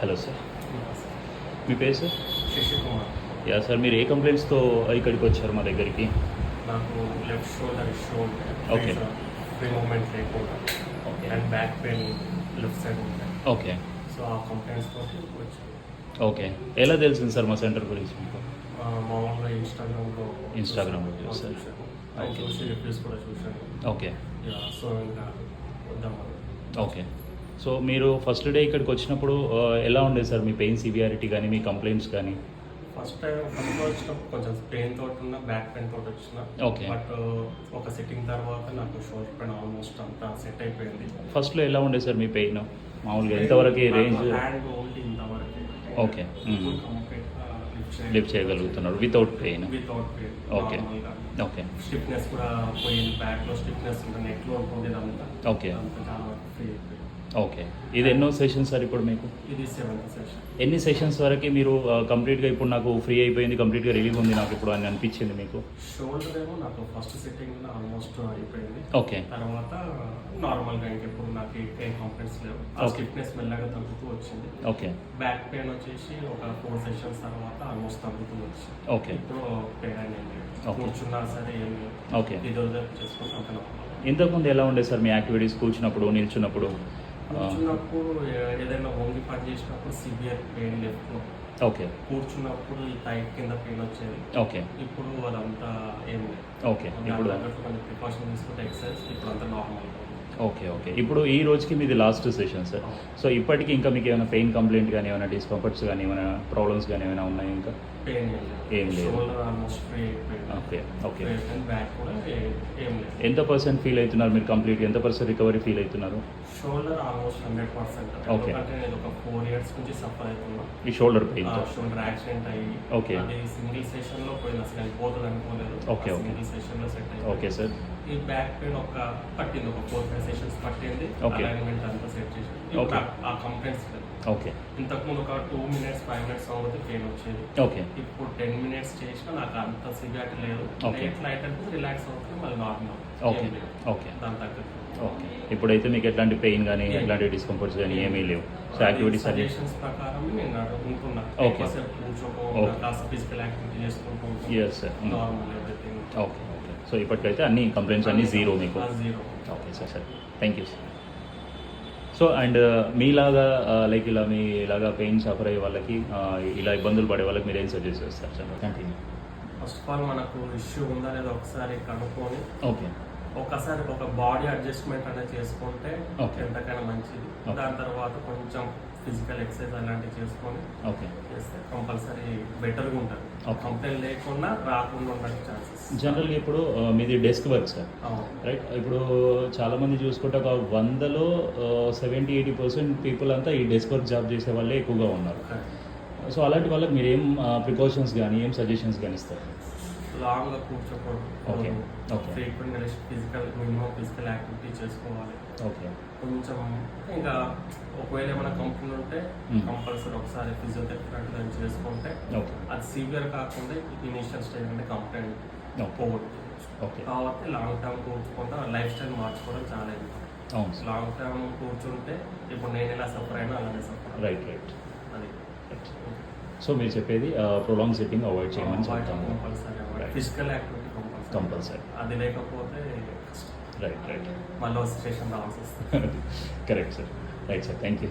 Hello sir మీ పేరు sir Sashi Kumar ya sir మీరు ఏ కంప్లైంట్స్తో ఇక్కడికి వచ్చారు మా దగ్గరికి? నాకు left shoulder issue Okay. Free movement లేకుండా okay and back pain left side ఉంటాయి ఓకే సో ఆ కంప్లైంట్స్ తోటి వచ్చాను. ఓకే ఎలా తెలిసింది సార్ మా సెంటర్ గురించి మీకు? మామూలుగా ఇన్స్టాగ్రామ్లో Instagram లో చూసారు. చూసి రివ్యూస్ కూడా చూశాను. ఓకే యా, సో ఇంకా వద్దామని. ఓకే సో మీరు ఫస్ట్ డే ఇక్కడికి వచ్చినప్పుడు ఎలా ఉండేది సార్ మీ పెయిన్ సివియారిటీ కానీ మీ కంప్లైంట్స్ కానీ ఫస్ట్ ఫస్ట్ వచ్చినప్పుడు కొంచెం పెయిన్ తోటి ఉన్న బ్యాక్ పెయిన్ తోటి వచ్చిన. Okay. బట్ ఒక సిట్టింగ్ తర్వాత నాకు షోల్డర్ పెయిన్ ఆల్మోస్ట్ అంతా సెట్ అయిపోయింది. ఫస్ట్లో ఎలా ఉండేది సార్ మీ పెయిన్ మామూలుగా ఎంతవరకు రేంజ్ హ్యాండ్ ఓన్లీ ఇంతవరకు. Mm. లిఫ్ట్ చేయగలుగుతున్నారు. Without pain without pain. నార్మల్గా ఓకే స్టిఫ్నెస్ కూడా పోయింది. బ్యాక్లో స్టిఫ్నెస్ ఉంటుంది నెక్లో ఉంటుంది అంతా Okay. అంతా చాలా ఫ్రీ అయిపోయింది. ఓకే. ఇది ఎన్నో సెషన్స్ సార్ ఇప్పుడు మీకు? ఇది సెవెంత్ సెషన్ ఎన్ని సెషన్స్ వరకు మీరు కంప్లీట్గా ఇప్పుడు నాకు ఫ్రీ అయిపోయింది కంప్లీట్గా రిలీవ్ ఉంది నాకు ఇప్పుడు అని అనిపించింది మీకు? షోల్డర్ ఏమో నాకు ఫస్ట్ సిట్టింగ్ ఆల్మోస్ట్ అయిపోయింది. ఓకే. తర్వాత నార్మల్గా ఇంకెప్పుడు నాకు ఏ కంప్లైంట్స్ లేవు. స్టిఫ్నెస్ మెల్లగా తగ్గుతూ వచ్చింది. ఓకే. బ్యాక్ పెయిన్ వచ్చేసి ఒక ఫోర్ సెషన్స్ తర్వాత ఆల్మోస్ట్ తగ్గుతూ వచ్చింది. ఓకే. ఇప్పుడు పెయిన్ అనేది. కూర్చున్నా సరే ఏం ఓకే. ఇది చేసుకుంటే. ఇంతకుముందు ఎలా ఉండేది సార్ మీ యాక్టివిటీస్ కూర్చున్నప్పుడు నిల్చున్నప్పుడు? కూర్చున్నప్పుడు ఏదైనా వంగి పని చేసినప్పుడు సివియర్ పెయిన్ లెఫ్ట్ ఓకే. కూర్చున్నప్పుడు ఈ టైట్ కింద పెయిన్ వచ్చేది. ఓకే. ఇప్పుడు అదంతా ఏం లేదు. ఓకే. ఇప్పుడు ప్రికాషన్ తీసుకుంటే ఎక్సర్సైజ్ ఇప్పుడు అంతా నార్మల్ ఓకే ఓకే. ఇప్పుడు ఈ రోజుకి మీది లాస్ట్ సెషన్ సార్ సో ఇప్పటికి ఇంకా మీకు ఏమైనా పెయిన్ కంప్లైంట్ కానీ ఏమైనా డిస్కంఫర్ట్స్ కానీ ఏమైనా ప్రాబ్లమ్స్ కానీ ఏమైనా ఉన్నాయి ఇంకా? ఏం లేదు. Okay okay. ఎంత పర్సెంట్ ఫీల్ అవుతున్నారు మీరు కంప్లీట్ ఎంత పర్సెంట్ రికవరీ ఫీల్ అవుతున్నారు? Shoulder almost hundred percent. ఎందుకంటే నేను ఒక ఫోర్ ఇయర్స్ నుంచి సఫర్ అవుతున్నా. ఈ షోల్డర్ పెయిన్ షోల్డర్ యాక్సిడెంట్ అయ్యి. Okay. అది సింగిల్ సెషన్లో పోయిన అసలు అది పోతుంది అనుకోలేదు Okay, okay. సింగిల్ సెషన్లో సెట్ ఓకే సార్ ఈ బ్యాక్ పెయిన్ ఒక పట్టింది. ఒక ఫోర్ ఫైవ్ సెషన్స్ పట్టింది. అలైన్మెంట్ అంతా సెట్ చేసి. ఆ- కంప్లైంట్స్ ఓకే ఇంతకుముందు ఒక టూ మినిట్స్ ఫైవ్ మినిట్స్ అవ్వదు పెయిన్ వచ్చేది. ఓకే ఇప్పుడు టెన్ మినిట్స్ చేసినా నాకు అంత సివియారిటీ లేదు. లైట్ అంటే రిలాక్స్ అవుతుంది మళ్ళీ నార్మల్ Okay. Okay. దాని తగ్గట్టు. ఓకే ఇప్పుడైతే మీకు ఎట్లాంటి పెయిన్ కానీ ఎట్లాంటి డిస్కంఫర్ట్స్ కానీ ఏమీ లేవు. సో యాక్టివిటీస్ సజెషన్స్ ప్రకారం నేను అడుగుతున్నా కూర్చోకుండా Okay. కాస్త ఫిజికల్ యాక్టివిటీ చేసుకుంటూ yes sir normal everything okay okay so ఇప్పటికైతే అన్ని కంప్లైంట్స్ అన్ని జీరో మీకు. Okay sir sir thank you sir so and మీలాగా లైక్ ఇలా మీ ఇలాగా పెయిన్ సఫర్ అయ్యే వాళ్ళకి uh, ఇలా ఇబ్బందులు పడే వాళ్ళకి మీరు ఏం సజెస్ట్ చేస్తారు sir continue first of all మనకు ఇష్యూ ఉందా లేదా ఒకసారి కనుక్కొని ఓకే ఒకసారి ఒక బాడీ అడ్జస్ట్మెంట్ అనేది చేసుకుంటే. ఎంతకైనా మంచిది. దాని తర్వాత కొంచెం ఫిజికల్ ఎక్సర్సైజ్ అలాంటివి చేసుకొని ఓకే. చేస్తే కంపల్సరీ బెటర్గా ఉంటుంది. కంప్లైంట్ లేకుండా రాకుండా ఉండడానికి ఛాన్సెస్. జనరల్గా ఇప్పుడు మీది డెస్క్ వర్క్ సార్. రైట్? ఇప్పుడు చాలామంది చూసుకుంటే ఒక వందలో సెవెంటీ ఎయిటీ పర్సెంట్ పీపుల్ అంతా ఈ డెస్క్ వర్క్ జాబ్ చేసే వాళ్ళే ఎక్కువగా ఉన్నారు. సో అలాంటి వాళ్ళకి మీరు ఏం ప్రికాషన్స్ కానీ ఏం సజెషన్స్ కానీ ఇస్తారు? లాంగ్గా కూర్చోకూడదు Okay. Okay. Frequent physical minimum physical activity చేసుకోవాలి. ఓకే. కొంచెం ఇంకా ఒకవేళ ఏమైనా కంపెనీ ఉంటే. కంపల్సరీ ఒకసారి ఫిజియోథెరపీ దాన్ని చేసుకుంటే అది సివియర్ కాకుండా ఇనిషియల్ స్టేజ్ అంటే కంప్లైంట్ ఓకే. పోగొట్టు ఓకే. కాబట్టి లాంగ్ టర్మ్ కూర్చుకుంటే లైఫ్ స్టైల్ మార్చుకోవడం చాలా ఇంపార్టెంట్ లాంగ్ టర్మ్ కూర్చుంటే ఇప్పుడు నేను ఎలా సఫర్ అయినా అలానే సఫర్ రైట్ రైట్ సో మీరు చెప్పేది ప్రొలాంగ్ సిట్టింగ్ అవాయిడ్ చేయమని చెప్తాము. ఫిజికల్ యాక్టివిటీ కంపల్సరీ అది లేకపోతే రైట్ రైట్ మళ్ళీ స్టేషన్ రావాల్సి వస్తుంది. Correct sir right sir thank you.